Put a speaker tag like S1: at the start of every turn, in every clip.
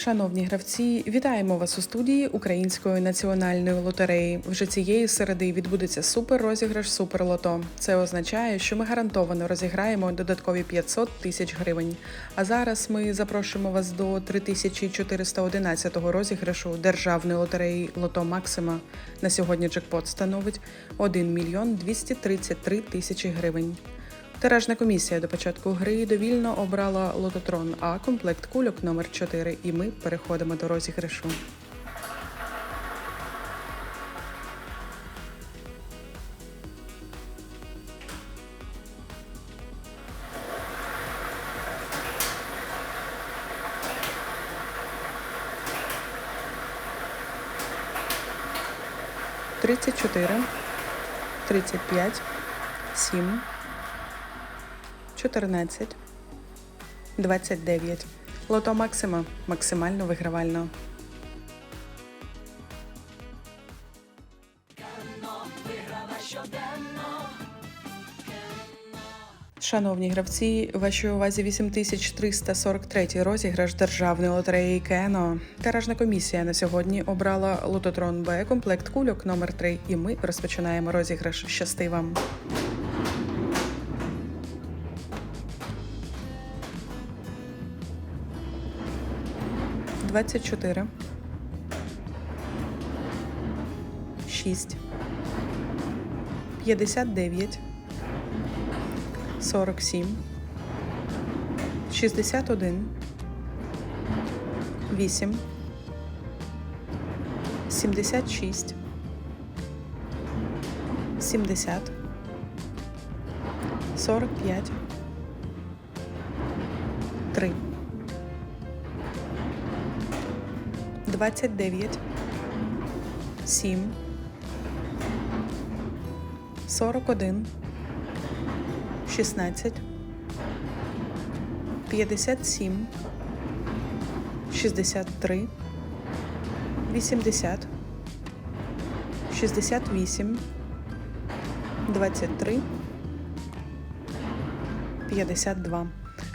S1: Шановні гравці, вітаємо вас у студії Української національної лотереї. Вже цієї середи відбудеться супер розіграш Суперлото. Це означає, що ми гарантовано розіграємо додаткові 500 тисяч гривень. А зараз ми запрошуємо вас до 3411 розіграшу державної лотереї Лото Максима. На сьогодні джекпот становить 1 мільйон 233 тисячі гривень. Тиражна комісія до початку гри довільно обрала лототрон, а комплект кульок номер 4 І ми переходимо до розіграшу. Тридцять чотири, тридцять п'ять, сім. 14, 29. Лото Максима максимально вигравально. Шановні гравці, вашій увазі 8343 розіграш державної лотереї Кено. Тиражна комісія на сьогодні обрала лототрон Б комплект кульок номер 3 і ми розпочинаємо розіграш. Щасти вам! 24. 6. 59. 47. 61. 8. 76. 70. 45. 3. 29, 7, 41, 16, 57, 63, 80, 68, 23, 52.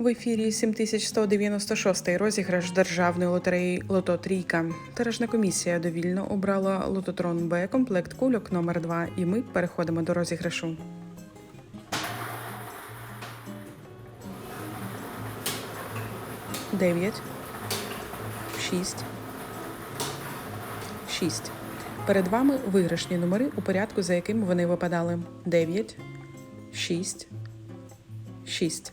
S1: В ефірі 7196 розіграш державної лотереї Лото Трійка. Тиражна комісія довільно обрала лототрон Б комплект кульок номер 2 і ми переходимо до розіграшу. Дев'ять. Шість. Шість. Перед вами виграшні номери у порядку, за яким вони випадали. Дев'ять. Шість. Шість.